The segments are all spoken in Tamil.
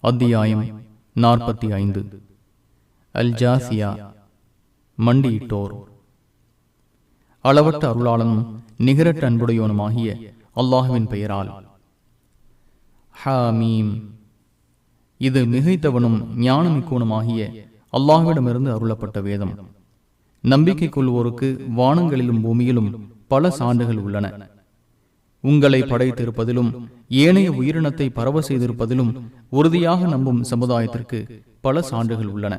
அத்தியாயம் நாற்பத்தி ஐந்து. அல் ஜாசியா மண்டியிட்டோர். அளவற்ற அருளாளனும் நிகரட்ட அன்புடையவனுமாகிய அல்லாஹுவின் பெயரால். ஹாமீம். இது மிகைத்தவனும் ஞானமிக்கவனுமாகிய அல்லாஹுவிடமிருந்து அருளப்பட்ட வேதம். நம்பிக்கை கொள்வோருக்கு வானங்களிலும் பூமியிலும் பல சான்றுகள் உள்ளன. உங்களை படைத்திருப்பதிலும் ஏனைய உயிரினத்தை பரவ செய்திருப்பதிலும் உறுதியாக நம்பும் சமுதாயத்திற்கு பல சான்றுகள் உள்ளன.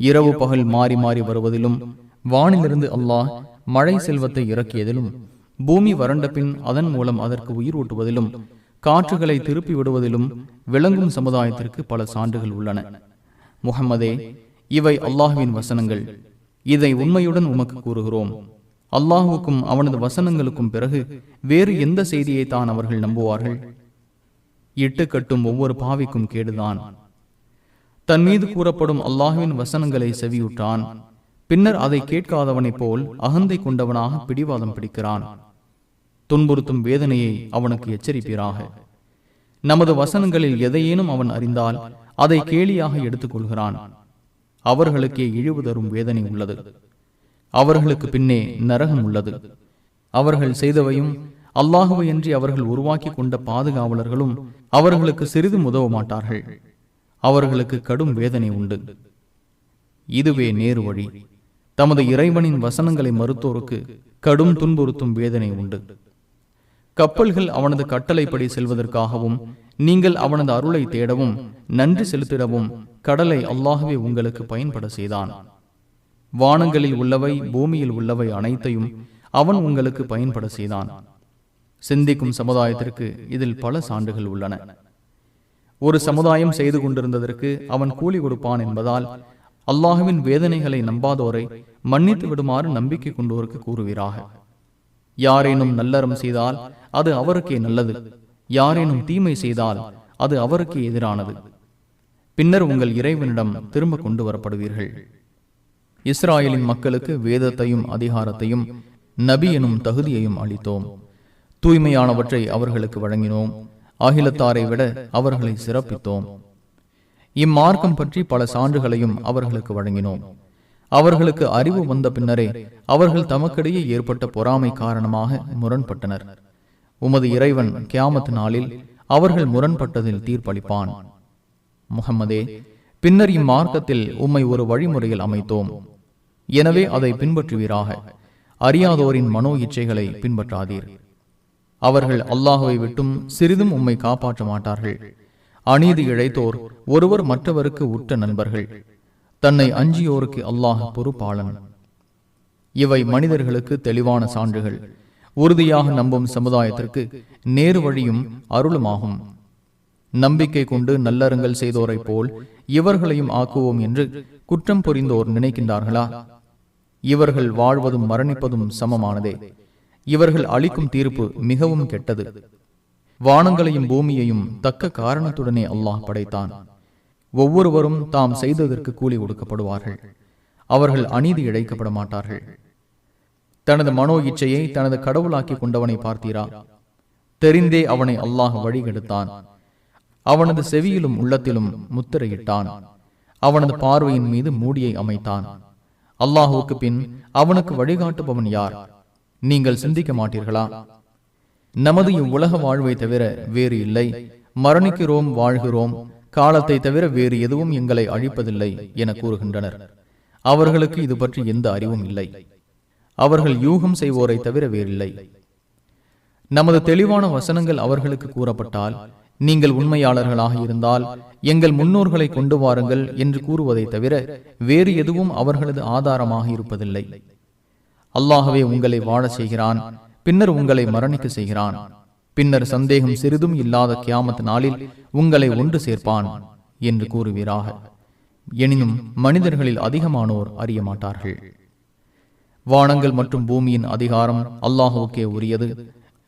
இரவு பகல் மாறி மாறி வருவதிலும் வானிலிருந்து அல்லாஹ் மழை செல்வத்தை இறக்கியதிலும் பூமி வறண்ட பின் அதன் மூலம் அதற்கு உயிர் ஊட்டுவதிலும் காற்றுகளை திருப்பி விடுவதிலும் விளங்கும் சமுதாயத்திற்கு பல சான்றுகள் உள்ளன. முகம்மதே இவை அல்லாஹுவின் வசனங்கள். இதை உண்மையுடன் உமக்கு கூறுகிறோம். அல்லாஹுக்கும் அவனது வசனங்களுக்கும் பிறகு வேறு எந்த செய்தியை தான் அவர்கள் நம்புவார்கள்? இட்டு கட்டும் ஒவ்வொரு பாவிக்கும் கேடுதான். தன் மீது கூறப்படும் அல்லாஹுவின் வசனங்களை செவியுற்றான். பின்னர் அதை கேட்காதவனைப் போல் அகந்தை கொண்டவனாக பிடிவாதம் பிடிக்கிறான். துன்புறுத்தும் வேதனையை அவனுக்கு எச்சரிப்பீராக. நமது வசனங்களில் எதையேனும் அவன் அறிந்தால் அதை கேலியாக எடுத்துக்கொள்கிறான். அவர்களுக்கே இழிவு தரும் வேதனை உள்ளது. அவர்களுக்கு பின்னே நரகம் உள்ளது. அவர்கள் செய்தவையும் அல்லாஹுவையன்றி அவர்கள் உருவாக்கி கொண்ட பாதுகாவலர்களும் அவர்களுக்கு சிறிதும் உதவ மாட்டார்கள். அவர்களுக்கு கடும் வேதனை உண்டு. இதுவே நேரு வழி. தமது இறைவனின் வசனங்களை மறுத்தோருக்கு கடும் துன்புறுத்தும் வேதனை உண்டு. கப்பல்கள் அவனது கட்டளைப்படி செல்வதற்காகவும் நீங்கள் அவனது அருளை தேடவும் நன்றி செலுத்திடவும் கடலை அல்லாகவே உங்களுக்கு பயன்பட செய்தான். வானங்களில் உள்ளவை பூமியில் உள்ளவை அனைத்தையும் அவன் உங்களுக்கு பயன்பட செய்தான். சிந்திக்கும் சமுதாயத்திற்கு இதில் பல சான்றுகள் உள்ளன. ஒரு சமுதாயம் செய்து கொண்டிருந்ததற்கு அவன் கூலி கொடுப்பான் என்பதால் அல்லாஹுவின் வேதனைகளை நம்பாதோரை மன்னித்து விடுமாறு நம்பிக்கை கொண்டோருக்கு கூறுவீராக. யாரேனும் நல்லறம் செய்தால் அது அவருக்கே நல்லது. யாரேனும் தீமை செய்தால் அது அவருக்கே எதிரானது. பின்னர் உங்கள் இறைவனிடம் திரும்ப கொண்டு வரப்படுவீர்கள். இஸ்ராயலின் மக்களுக்கு வேதத்தையும் அதிகாரத்தையும் நபி எனும் தகுதியையும் அளித்தோம். தூய்மையானவற்றை அவர்களுக்கு வழங்கினோம். அகிலத்தாரை விட அவர்களை சிறப்பித்தோம். இம்மார்க்கம் பற்றி பல சான்றுகளையும் அவர்களுக்கு வழங்கினோம். அவர்களுக்கு அறிவு வந்த பின்னரே அவர்கள் தமக்கிடையே ஏற்பட்ட பொறாமை காரணமாக முரண்பட்டனர். உமது இறைவன் கியாமத் நாளில் அவர்கள் முரண்பட்டதில் தீர்ப்பளிப்பான். முகமதே பின்னர் இம்மார்க்கத்தில் உம்மை ஒரு வழிமுறையில் அமைத்தோம். எனவே அதை பின்பற்றுவீராக. அறியாதோரின் மனோ இச்சைகளை பின்பற்றாதீர். அவர்கள் அல்லாஹுவை விட்டும் சிறிதும் உம்மை காப்பாற்ற மாட்டார்கள். அநீதி இழைத்தோர் ஒருவர் மற்றவருக்கு உற்ற நண்பர்கள். தன்னை அஞ்சியோருக்கு அல்லாஹ் பொறுப்பாளன். இவை மனிதர்களுக்கு தெளிவான சான்றுகள். உறுதியாக நம்பும் சமுதாயத்திற்கு நேரு வழியும் அருளுமாகும். நம்பிக்கை கொண்டு நல்லறங்கள் செய்தோரைப் போல் இவர்களையும் ஆக்குவோம் என்று குற்றம் புரிந்தோர் நினைக்கின்றார்களா? இவர்கள் வாழ்வதும் மரணிப்பதும் சமமானதே. இவர்கள் அளிக்கும் தீர்ப்பு மிகவும் கெட்டது. வானங்களையும் பூமியையும் தக்க காரணத்துடனே அல்லாஹ் படைத்தான். ஒவ்வொருவரும் தாம் செய்ததற்கு கூலி கொடுக்கப்படுவார்கள் அவர்கள் அநீதி இழைக்கப்பட மாட்டார்கள். தனது மனோ இச்சையை தனது கடவுளாக்கி கொண்டவனை பார்த்தீரா? தெரிந்தே அவனை அல்லாஹ் வழிகெடுத்தான். அவனது செவியிலும் உள்ளத்திலும் முத்திரையிட்டான். அவனது பார்வையின் மீது மூடியை அமைத்தான். அல்லாஹுவுக்கு பின் அவனுக்கு வழிகாட்டுபவன் யார்? நீங்கள் சிந்திக்க மாட்டீர்களா? நமது இவ்வுலக வாழ்வை தவிர வேறு இல்லை. மரணிக்கிறோம் வாழ்கிறோம். காலத்தை தவிர வேறு எதுவும் எங்களை அழிப்பதில்லை என கூறுகின்றனர். அவர்களுக்கு இது பற்றி எந்த அறிவும் இல்லை. அவர்கள் யூகம் செய்வோரை தவிர வேறில்லை. நமது தெளிவான வசனங்கள் அவர்களுக்கு கூறப்பட்டால் நீங்கள் உண்மையாளர்களாக இருந்தால் எங்கள் முன்னோர்களை கொண்டு வாருங்கள் என்று கூறுவதை தவிர வேறு எதுவும் அவர்களது ஆதாரமாக இருப்பதில்லை. அல்லாகவே உங்களை வாழ செய்கிறான் பின்னர் உங்களை மரணிக்க செய்கிறான். பின்னர் சந்தேகம் சிறிதும் இல்லாத கியாமத் நாளில் உங்களை ஒன்று சேர்ப்பான் என்று கூறுவீராக. எனினும் மனிதர்களில் அதிகமானோர் அறிய மாட்டார்கள். வானங்கள் மற்றும் பூமியின் அதிகாரம் அல்லாஹுக்கே உரியது.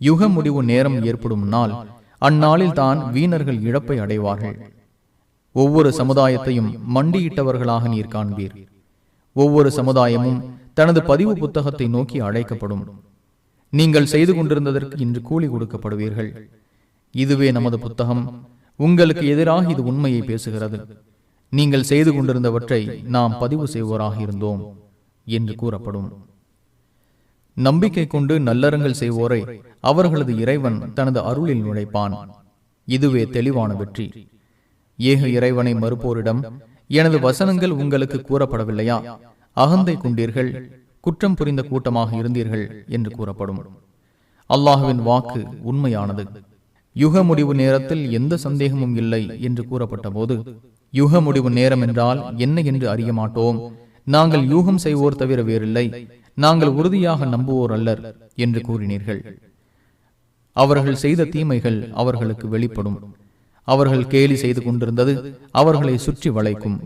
யுக முடிவு நேரம் ஏற்படும் நாள் அந்நாளில் தான் வீணர்கள் இழப்பை அடைவார்கள். ஒவ்வொரு சமுதாயத்தையும் மண்டியிட்டவர்களாக நீர் காண்பீர். ஒவ்வொரு சமுதாயமும் தனது பதிவு புத்தகத்தை நோக்கி அழைக்கப்படும். நீங்கள் செய்து கொண்டிருந்ததற்கு இன்று கூலி கொடுக்கப்படுவீர்கள். இதுவே நமது புத்தகம். உங்களுக்கு எதிராக இது உண்மையை பேசுகிறது. நீங்கள் செய்து கொண்டிருந்தவற்றை நாம் பதிவு செய்வோராக இருந்தோம் என்று கூறப்படும். நம்பிக்கை கொண்டு நல்லறங்கள் செய்வோரை அவர்களது இறைவன் தனது அருளில் நுழைப்பான். இதுவே தெளிவான வெற்றி. ஏக இறைவனை மறுப்போரிடம் எனது வசனங்கள் உங்களுக்கு கூறப்படவில்லையா? அகந்தை கொண்டீர்கள் குற்றம் புரிந்த கூட்டமாக இருந்தீர்கள் என்று கூறப்படும். அல்லாஹுவின் வாக்கு உண்மையானது. யுக முடிவு நேரத்தில் எந்த சந்தேகமும் இல்லை என்று கூறப்பட்ட போது யுக முடிவு நேரம் என்றால் என்ன என்று அறிய மாட்டோம். நாங்கள் யூகம் செய்வோர் தவிர வேறில்லை. நாங்கள் உறுதியாக நம்புவோர் அல்லர் என்று கூறினீர்கள். அவர்கள் செய்த தீமைகள் அவர்களுக்கு வெளிப்படும். அவர்கள் கேலி செய்து கொண்டிருந்தது அவர்களை சுற்றி வளைக்கும்.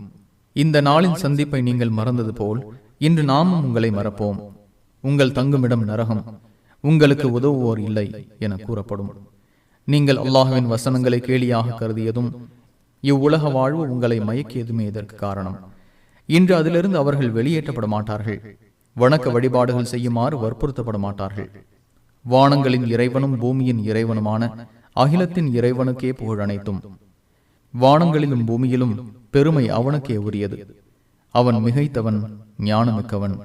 இந்த நாளின் சந்திப்பை நீங்கள் மறந்தது போல் இன்று நாமும் உங்களை மறப்போம். உங்கள் தங்குமிடம் நரகம் உங்களுக்கு உதவுவோர் இல்லை என கூறப்படும். நீங்கள் அல்லாஹுவின் வசனங்களை கேலியாக கருதியதும் இவ்வுலக வாழ்வு உங்களை மயக்கியதுமே இதற்கு காரணம். இன்று அதிலிருந்து அவர்கள் வெளியேற்றப்பட மாட்டார்கள். வணக்க வழிபாடுகள் செய்யுமாறு வற்புறுத்தப்பட மாட்டார்கள் வானங்களின் இறைவனும் பூமியின் இறைவனுமான அகிலத்தின் இறைவனுக்கே புகழ் அனைத்தும். வானங்களிலும் பூமியிலும் பெருமை அவனுக்கே உரியது. அவன் மிகைத்தவன் ஞானமிக்கவன்.